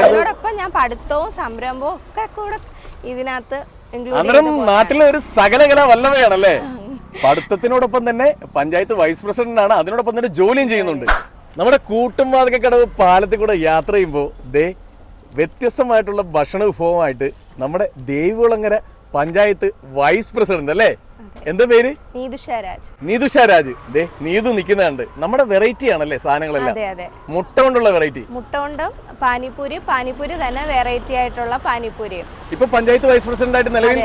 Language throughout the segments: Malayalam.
അതിനോടൊപ്പം ഞാൻ പഠിത്തവും സംരംഭവും ഒക്കെ കൂടെ ഇതിനകത്ത് അന്നേരം നാട്ടിലെ ഒരു സകലകല വല്ലവയാണല്ലേ പഠിത്തത്തിനോടൊപ്പം തന്നെ പഞ്ചായത്ത് വൈസ് പ്രസിഡന്റ് ആണ്. അതിനോടൊപ്പം തന്നെ ജോലിയും ചെയ്യുന്നുണ്ട്. നമ്മുടെ കൂട്ടുംവാതിക്കടവ് പാലത്തിൽ കൂടെ യാത്ര ചെയ്യുമ്പോൾ ദേ വ്യത്യസ്തമായിട്ടുള്ള ഭക്ഷണ വിഭവമായിട്ട് നമ്മുടെ ദേവികുളങ്ങര പഞ്ചായത്ത് വൈസ് പ്രസിഡന്റ് അല്ലേ? എന്താ പേര്? നീതു ഷാരാജ് ദേ നീതു നിൽക്കുന്നുണ്ട് നമ്മുടെ വെറൈറ്റി ആണല്ലേ സാധനങ്ങളെല്ലാം? മുട്ട കൊണ്ടുള്ള വെറൈറ്റി മുട്ട കൊണ്ടും പാനിപ്പൂരി പാനിപ്പൂരി തന്നെ വെറൈറ്റി ആയിട്ടുള്ള പാനിപ്പൂരിയും. ഇപ്പൊ പഞ്ചായത്ത് വൈസ് പ്രസിഡന്റ് ആയിട്ട് നിലവിൽ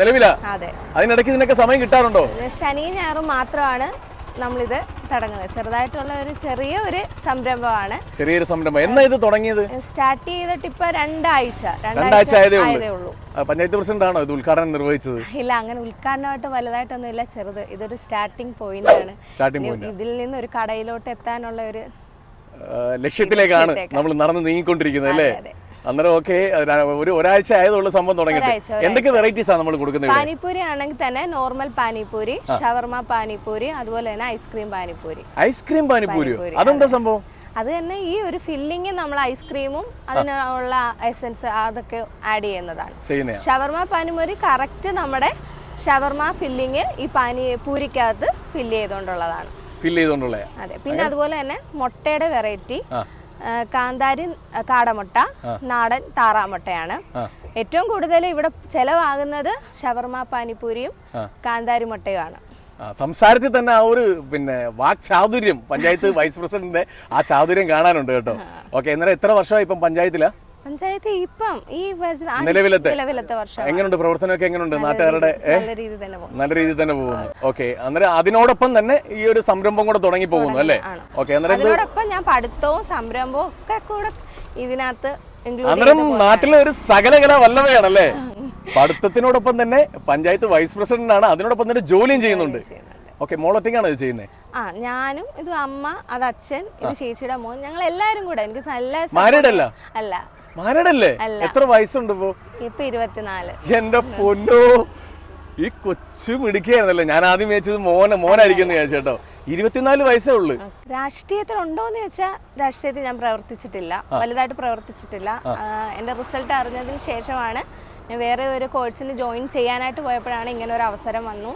നിലവിലാ? അതെ. അതിനിടയ്ക്ക് ഇതിനൊക്കെ സമയം കിട്ടാറുണ്ടോ? ശനി ഞായറും മാത്രമാണ് നമ്മളിത് തുടങ്ങുന്നത്. ചെറുതായിട്ടുള്ള ഒരു ചെറിയ ഒരു സംരംഭമാണ്. ചെറിയൊരു സംരംഭം. എന്നാ ഇത് തുടങ്ങിയത്? സ്റ്റാർട്ട് ചെയ്തിട്ട് ഇപ്പൊ രണ്ടാഴ്ച. രണ്ടാഴ്ച ആയതേ ഉള്ളൂ. പഞ്ചായത്ത് പ്രസിഡന്റ് ആണോ ഇത് ഉദ്ഘാടനം നിർവഹിച്ചത്? ഇല്ല അങ്ങനെ ഉദ്ഘാടനമായിട്ട് വലുതായിട്ടൊന്നും ഇല്ല ചെറുത് ഇതൊരു സ്റ്റാർട്ടിംഗ് പോയിന്റ് ആണ്. സ്റ്റാർട്ടിംഗ് പോയിന്റ് ഇതിൽ നിന്ന് ഒരു കടയിലോട്ട് എത്താനുള്ള ഒരു ലക്ഷ്യത്തിലേക്കാണ് നമ്മൾ നടന്ന് നീങ്ങിക്കൊണ്ടിരിക്കുന്നത് അല്ലേ. അന്നേരം ഓക്കെ ഒരു ഒരാഴ്ച ആയതുള്ള സംഭവം തുടങ്ങിയിട്ട്. ഒരാഴ്ച. എന്തൊക്കെ വെറൈറ്റീസ് ആണ് നമ്മൾ കൊടുക്കുന്നത് പാനിപൂരി ആണെങ്കിൽ തന്നെ നോർമൽ പാനിപൂരി ഷവർമ പാനിപൂരി അതുപോലെ തന്നെ ice cream panipuri ice cream പാനിപൂരിയോ panipuri, അതെന്താ സംഭവം? അത് തന്നെ ഈ ഒരു ഫില്ലിങ് നമ്മൾ ഐസ്ക്രീമും അതിനുള്ള എസൻസ് അതൊക്കെ ആഡ് ചെയ്യുന്നതാണ്. ഷവർമ പാനിപൂരി കറക്റ്റ് നമ്മുടെ ഷവർമ ഫില്ലിങ് ഈ പാനി പൂരിക്കകത്ത് ഫില്ല് ചെയ്തുകൊണ്ടുള്ളതാണ്. ഫിൽ ചെയ്തുകൊണ്ടുള്ള അതെ പിന്നെ അതുപോലെ തന്നെ മുട്ടയുടെ വെറൈറ്റി കാന്താരി കാടമുട്ട നാടൻ താറാമുട്ടയാണ്. ഏറ്റവും കൂടുതൽ ഇവിടെ ചെലവാകുന്നത് ഷവർമ പാനിപ്പൂരിയും കാന്താരി മുട്ടയുമാണ്. സംസാരത്തിൽ തന്നെ ആ ഒരു പിന്നെ വാക് ചാതുര്യം പഞ്ചായത്ത് വൈസ് പ്രസിഡന്റിന്റെ ആ ചാതുര്യം കാണാനുണ്ട് കേട്ടോ. ഓക്കെ എന്നാലും എത്ര വർഷമായി ഇപ്പം പഞ്ചായത്തിലാ? പഞ്ചായത്ത് ഇപ്പം ഈ നിലവിലത്തെ? നിലവിലത്തെ വർഷം. എങ്ങനെയുണ്ട് പ്രവർത്തനമൊക്കെ എങ്ങനെയുണ്ട് നാട്ടുകാരുടെ? നല്ല രീതിയിൽ തന്നെ പോകുന്നു. ഓക്കെ. അന്നേരം അതിനോടൊപ്പം തന്നെ ഈ ഒരു സംരംഭം കൂടെ തുടങ്ങി പോകുന്നു അല്ലേ. ഓക്കെ അതിനോടൊപ്പം ഞാൻ പഠിത്തവും സംരംഭവും ഒക്കെ കൂടെ ഇതിനകത്ത് അന്നേരം നാട്ടിലെ ഒരു സകലകല വല്ലവയാണല്ലേ പഠിത്തത്തിനോടൊപ്പം തന്നെ പഞ്ചായത്ത് വൈസ് പ്രസിഡന്റ് ആണ് അതിനോടൊപ്പം തന്നെ ജോലിയും ചെയ്യുന്നുണ്ട്. ചെയ്യുന്നുണ്ട്. ഓക്കെ മോളൊറ്റയ്ക്കാണ് ഇത് ചെയ്യുന്നത് ആ ഞാനും ഇത് അമ്മ അത് അച്ഛൻ ഇത് ചേച്ചിയുടെ മോൻ ഞങ്ങൾ എല്ലാരും കൂടെ. എനിക്ക് നല്ല മാരീഡ് അല്ല? അല്ല. മാരടല്ലേ? എത്ര വയസ്സുണ്ട് ഇപ്പോ? ഇപ്പൊ ഇരുപത്തിനാല്. എന്റെ പൊന്നോ. ഈ കൊച്ചു മിടുക്കിയായിരുന്നല്ലേ? ഞാൻ ആദ്യം വിചാരിച്ചത് മോനെ മോനായിരിക്കും കേട്ടോ. വിചാരിച്ചേട്ടോ ഇരുപത്തിനാല് വയസ്സേ ഉള്ളു. രാഷ്ട്രീയത്തിൽ ഉണ്ടോന്ന് ചോദിച്ചാൽ രാഷ്ട്രീയത്തിൽ ഞാൻ പ്രവർത്തിച്ചിട്ടില്ല. വലുതായിട്ട് പ്രവർത്തിച്ചിട്ടില്ല. എന്റെ റിസൾട്ട് അറിഞ്ഞതിന് ശേഷമാണ് ഞാൻ വേറെ ഒരു കോഴ്സിന് ജോയിൻ ചെയ്യാനായിട്ട് പോയപ്പോഴാണ് ഇങ്ങനെ ഒരു അവസരം വന്നു.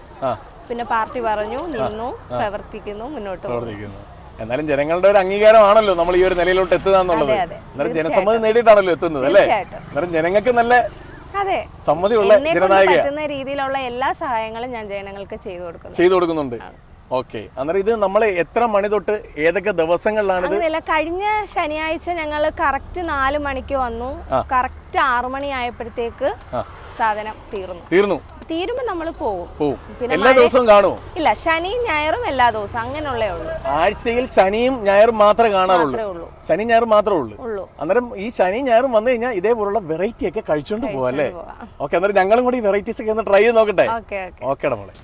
പിന്നെ പാർട്ടി പറഞ്ഞു നിന്നു പ്രവർത്തിക്കുന്നു മുന്നോട്ട് പോകുന്നു. എന്നാലും ജനങ്ങളുടെ ഒരു അംഗീകാരമാണല്ലോ നമ്മൾ ഈ ഒരു നിലയിലോട്ട് എത്തുക എന്നുള്ളത് അതെ. ജനസമ്മതി നേടിയിട്ടാണല്ലോ എത്തുന്നത് അല്ലേ? എന്നാലും ജനങ്ങൾക്ക് നല്ല അതെ. സമ്മതിയുള്ള പറ്റുന്ന രീതിയിലുള്ള എല്ലാ സഹായങ്ങളും ഞാൻ ജനങ്ങൾക്ക് ചെയ്തു കൊടുക്കുന്നു ചെയ്തു കൊടുക്കുന്നുണ്ട്. ഓക്കെ. അന്നേരം ഇത് നമ്മൾ എത്ര മണി തൊട്ട് ഏതൊക്കെ ദിവസങ്ങളിലാണ് അങ്ങനെയല്ല കഴിഞ്ഞ ശനിയാഴ്ച ഞങ്ങൾ കറക്റ്റ് നാല് മണിക്ക് വന്നു. കറക്റ്റ് ആറു മണി ആയപ്പോഴത്തേക്ക് സാധനം തീർന്നു. തീർന്നു. തീരുമ്പോ നമ്മൾ പോകും. പിന്നെ എല്ലാ ദിവസവും കാണുമോ ഇല്ല ശനിയും ഞായറും എല്ലാ ദിവസവും അങ്ങനെയുള്ളേ ഉള്ളൂ. ആഴ്ചയിൽ ശനിയും ഞായറും മാത്രമേ കാണാറുള്ളൂ. ശനി ഞായറും മാത്രമേ ഉള്ളൂ. അന്നേരം ഈ ശനിയും ഞായറും വന്നു കഴിഞ്ഞാൽ ഇതേപോലുള്ള വെറൈറ്റി ഒക്കെ കഴിച്ചോണ്ട് പോവാം അല്ലേ. ഓക്കെ അന്നേരം ഞങ്ങളും കൂടി വെറൈറ്റീസ് ഒക്കെ ഒന്ന് ട്രൈ ചെയ്ത് നോക്കട്ടെ? Okay okay. ഓക്കെ മോളെ.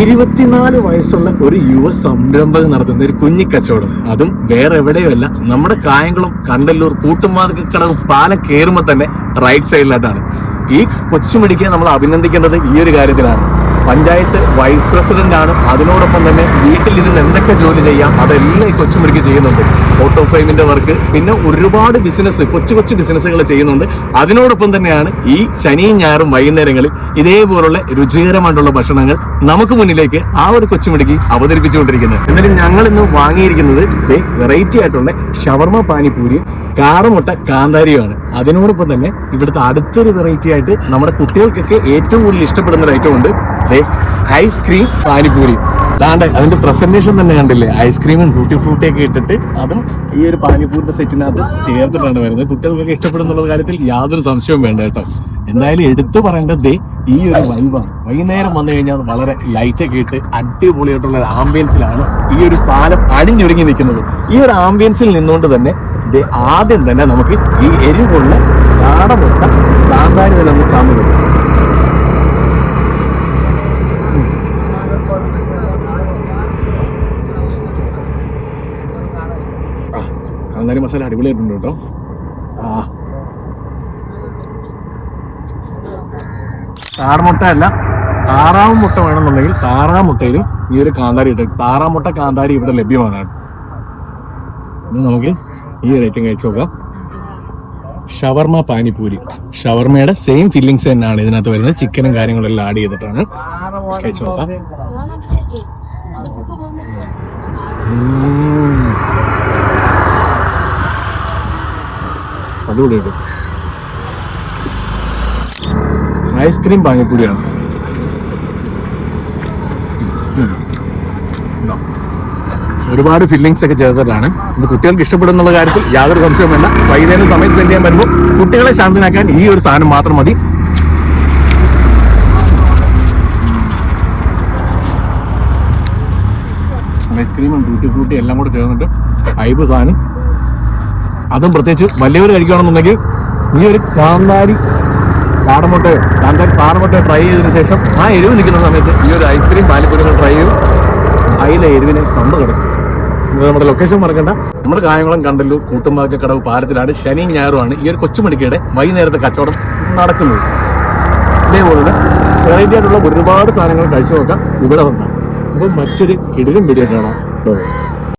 ഇരുപത്തിനാല് വയസ്സുള്ള ഒരു യുവ സംരംഭകൻ നടത്തുന്ന ഒരു കുഞ്ഞി കുഞ്ഞിക്കച്ചവടം അതും വേറെ എവിടെയുമല്ല നമ്മുടെ കായംകുളം കണ്ടല്ലൂർ കൂട്ടുമാതക്കടവ് പാലം കയറുമ്പോൾ തന്നെ റൈറ്റ് സൈഡിലായിട്ടാണ് ഈ കൊച്ചുമിടിക്കാൻ നമ്മൾ അഭിനന്ദിക്കേണ്ടത് ഈ ഒരു കാര്യത്തിലാണ്. പഞ്ചായത്ത് വൈസ് പ്രസിഡന്റ് ആണ് അതിനോടൊപ്പം തന്നെ വീട്ടിൽ ഇരുന്ന് എന്തൊക്കെ ജോലി ചെയ്യാം അതെല്ലാം ഈ കൊച്ചുമുറിക്ക് ചെയ്യുന്നുണ്ട്. ഓട്ടോ ഫ്രെയിമിന്റെ വർക്ക് പിന്നെ ഒരുപാട് ബിസിനസ് കൊച്ചു കൊച്ചു ബിസിനസ്സുകൾ ചെയ്യുന്നുണ്ട്. അതിനോടൊപ്പം തന്നെയാണ് ഈ ശനിയും ഞായറും വൈകുന്നേരങ്ങളിൽ ഇതേപോലുള്ള രുചികരമായിട്ടുള്ള ഭക്ഷണങ്ങൾ നമുക്ക് മുന്നിലേക്ക് ആ ഒരു കൊച്ചുമുടിക്ക് അവതരിപ്പിച്ചുകൊണ്ടിരിക്കുന്നത്. എന്നാലും ഞങ്ങൾ ഇന്ന് വാങ്ങിയിരിക്കുന്നത് വെറൈറ്റി ആയിട്ടുള്ള ഷവർമ പാനിപ്പൂരി കാറമുട്ട കാന്താരിയുമാണ്. അതിനോടൊപ്പം തന്നെ ഇവിടുത്തെ അടുത്തൊരു വെറൈറ്റി ആയിട്ട് നമ്മുടെ കുട്ടികൾക്കൊക്കെ ഏറ്റവും കൂടുതൽ ഇഷ്ടപ്പെടുന്ന ഒരു ഐറ്റം ഉണ്ട് ഐസ്ക്രീം പാനിപൂരി അതാണ്ട് അതിന്റെ പ്രസന്റേഷൻ തന്നെ കണ്ടില്ലേ? ഐസ്ക്രീമും ഫ്രൂട്ടി ഒക്കെ ഇട്ടിട്ട് അതും ഈ ഒരു പാനിപ്പൂരിന്റെ സെറ്റിനകത്ത് ചേർത്തിട്ടാണ് വരുന്നത്. കുട്ടികൾക്കൊക്കെ ഇഷ്ടപ്പെടുന്നുള്ള കാര്യത്തിൽ യാതൊരു സംശയവും വേണ്ട കേട്ടോ. എന്തായാലും എടുത്തു പറയേണ്ടത് ഈ ഒരു വൈബാണ് വൈകുന്നേരം വന്നു കഴിഞ്ഞാൽ വളരെ ലൈറ്റ് ഒക്കെ ഇട്ട് അടിപൊളിയായിട്ടുള്ള ഒരു ആംബിയൻസിലാണ് ഈ ഒരു പാലം അടിഞ്ഞൊരുങ്ങി നിൽക്കുന്നത്. ഈ ഒരു ആംബിയൻസിൽ നിന്നുകൊണ്ട് തന്നെ ആദ്യം തന്നെ നമുക്ക് ഈ എരിവുള്ള നാടമുട്ട സാമ്പാരി തന്നെ നമുക്ക് ചാമ്പ് കിട്ടും കാന്താരി മസാല അടിപൊളിയായിട്ടുണ്ട് കേട്ടോ. ആ. അല്ല താറാവ് മുട്ട വേണമെന്നുണ്ടെങ്കിൽ താറാവ് മുട്ടയിലും ഈ ഒരു കാന്താരി ഇട്ട് താറാമുട്ട കാന്താരി ഇവിടെ ലഭ്യമാണ്. നമുക്ക് ഈ ഐറ്റം കഴിച്ചു ഷവർമ പാനിപൂരി ഷവർമയുടെ സെയിം ഫില്ലിങ്സ് തന്നെയാണ് ഇതിനകത്ത് വരുന്നത്. ചിക്കനും കാര്യങ്ങളും എല്ലാം ആഡ് ചെയ്തിട്ടാണ്. കഴിച്ചു നോക്കാം. ഐസ്ക്രീം പാനിപ്പൂരിയാണ് ഉം. ഇതാ. ഒരുപാട് ഫീലിങ്സ് ഒക്കെ ചേർത്തിട്ടാണ്. ഇത് കുട്ടികൾക്ക് ഇഷ്ടപ്പെടുന്നുള്ള കാര്യത്തിൽ യാതൊരു സംശയവുമില്ല വൈകുന്നേരം സമയം സ്പെൻഡ് ചെയ്യാൻ വരുമ്പോൾ കുട്ടികളെ ശാന്തനാക്കാൻ ഈ ഒരു സാധനം മാത്രം മതി. ഐസ്ക്രീമും ടൂട്ടി ഫ്രൂട്ടി എല്ലാം കൂടെ ചേർന്നിട്ട് ഐബ് സാധനം. അതും പ്രത്യേകിച്ച് വലിയവർ കഴിക്കുകയാണെന്നുണ്ടെങ്കിൽ ഈ ഒരു കാന്താരി കാടമുട്ടയോ കാന്താരി പാടമുട്ടയോ ട്രൈ ചെയ്തതിനു ശേഷം ആ എരിവ് നിൽക്കുന്ന സമയത്ത് ഈ ഒരു ഐസ്ക്രീം പാനിപ്പൂരി ട്രൈ ചെയ്യും അതിലെ എരിവിനെ കണ്ടു കിടക്കും. നമ്മുടെ ലൊക്കേഷൻ മറക്കണ്ട. നമ്മുടെ കായംകുളം കണ്ടല്ലൂർ കൂട്ടുമ്പാക്ക കടവ് പാലത്തിലാണ് ശനി ഞായറുമാണ് ഈ ഒരു കൊച്ചുമണിക്കയുടെ വൈകുന്നേരത്തെ കച്ചവടം നടക്കുന്നത്. ഇതേപോലെ വെറൈറ്റി ആയിട്ടുള്ള ഒരുപാട് സാധനങ്ങൾ കഴിച്ചു നോക്കാം. ഇവിടെ വന്നാൽ. അപ്പോൾ മറ്റൊരു കിടിലും കാണാം.